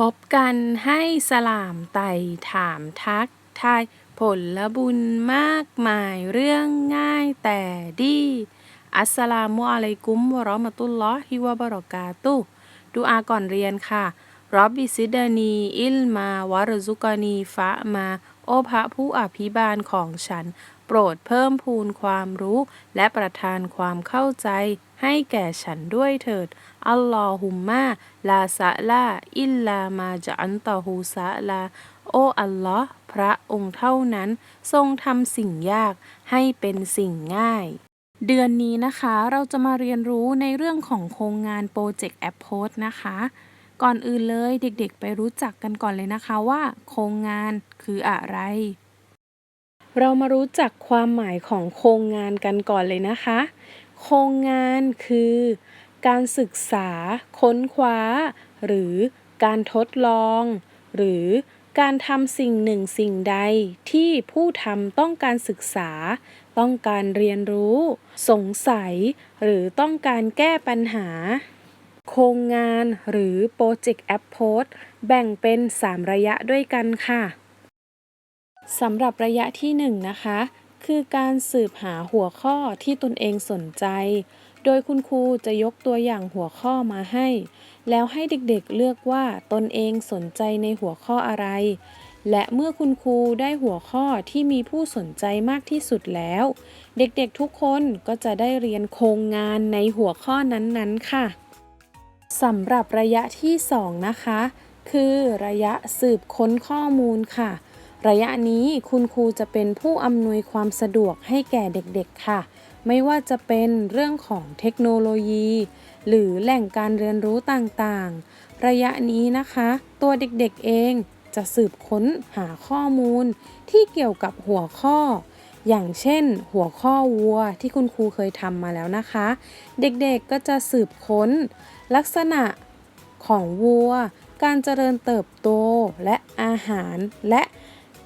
พบกันให้สลามไต่ถามทักทายผลบุญมากมายเรื่องง่ายแต่ดี อัสสลามุอะลัยกุมวะเราะมะตุลลอฮิวะบะเราะกาตุดูอาก่อนเรียนค่ะรอบบิซิดานี อิลมาวะรซุกานีฟะมา โอพระผู้อภิบาลของฉัน โปรดเพิ่มพูนความรู้ และประทานความเข้าใจ ให้แก่ฉันด้วยเถิด อัลลอฮุมมาลาซะลาอิลลามาจันตอฮูซะลา โออัลลอฮ์พระองค์เท่านั้น ทรงทำสิ่งยากให้เป็นสิ่งง่ายเดือนนี้นะคะเราจะมาเรียนรู้ในเรื่องของโครงงานโปรเจกต์แอปโพสนะคะ ก่อนอื่นเลยเด็กๆ ไปรู้จักกันก่อนเลยนะคะว่า โครงงานคืออะไร เรามารู้จักความหมายของโครงงานกันก่อนเลยนะคะ โครงงานคือ การศึกษา ค้นคว้า หรือการทดลอง หรือการทำสิ่งหนึ่งสิ่งใดที่ผู้ทำต้องการศึกษา ต้องการเรียนรู้ สงสัย หรือต้องการแก้ปัญหา ครงงานหรือโปรเจกต์แอปโพสแบ่งเป็น 3 ระยะด้วยกันค่ะสำหรับระยะที่ 1 นะคะ คือการสืบหาหัวข้อที่ตนเองสนใจ โดยคุณครูจะยกตัวอย่างหัวข้อมาให้ แล้วให้เด็กๆเลือกว่าตนเองสนใจในหัวข้ออะไร และเมื่อคุณครูได้หัวข้อที่มีผู้สนใจมากที่สุดแล้ว เด็กๆทุกคนก็จะได้เรียนโครงงานในหัวข้อนั้นๆค่ะ สำหรับระยะที่ 2 นะคะ คือระยะสืบค้นข้อมูลค่ะ ระยะนี้คุณครูจะเป็นผู้อำนวยความสะดวกให้แก่เด็กๆค่ะ ไม่ว่าจะเป็นเรื่องของเทคโนโลยี หรือแหล่งการเรียนรู้ต่างๆ ระยะนี้นะคะ ตัวเด็กๆเองจะสืบค้นหาข้อมูลที่เกี่ยวกับหัวข้อ อย่างเช่น หัวข้อวัวที่คุณครูเคยทำมาแล้วนะคะ เด็กๆก็จะสืบค้น ลักษณะของวัว การเจริญเติบโตและอาหาร และ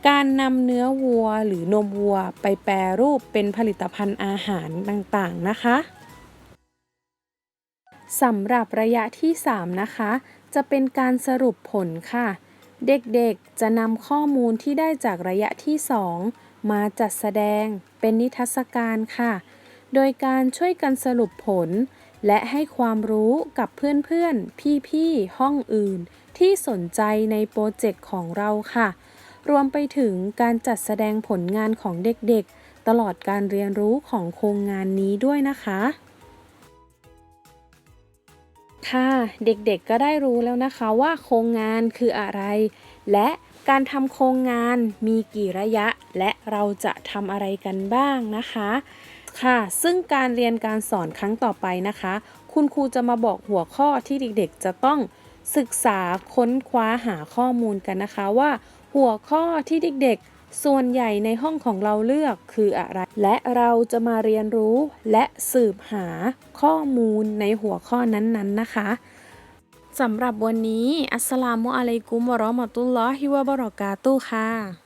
การนำเนื้อวัวหรือนมวัวไปแปรรูปเป็นผลิตภัณฑ์อาหารต่างๆนะคะสำหรับระยะที่ 3 นะคะ จะเป็นการสรุปผลค่ะ เด็กๆจะนำข้อมูลที่ได้จากระยะที่ 2 มาจัดแสดงเป็นนิทรรศการค่ะ โดยการช่วยกันสรุปผล และให้ความรู้กับเพื่อนๆ พี่ๆ ห้องอื่น ที่สนใจในโปรเจกต์ของเราค่ะ รวมไปถึงการจัดแสดงผลงานของเด็กๆ ตลอดการเรียนรู้ของโครงงานนี้ด้วยนะคะ ค่ะ เด็กๆก็ได้รู้แล้วนะคะว่าโครงงานคืออะไร และการทำโครงงานมีกี่ระยะ และเราจะทำอะไรกันบ้างนะคะ ค่ะ ซึ่งการเรียนการสอนครั้งต่อไปนะคะ คุณครูจะมาบอกหัวข้อที่เด็กๆ จะต้องศึกษาค้นคว้าหาข้อมูลกันนะคะว่า หัวข้อที่เด็กๆ ส่วนใหญ่ในห้องของเราเลือกคืออะไร และเราจะมาเรียนรู้และสืบหาข้อมูลในหัวข้อนั้นๆนะคะสำหรับวันนี้ อัสสลามุอะลัยกุมวะรอมะตุลลอฮิวะบะรอกาตุค่ะ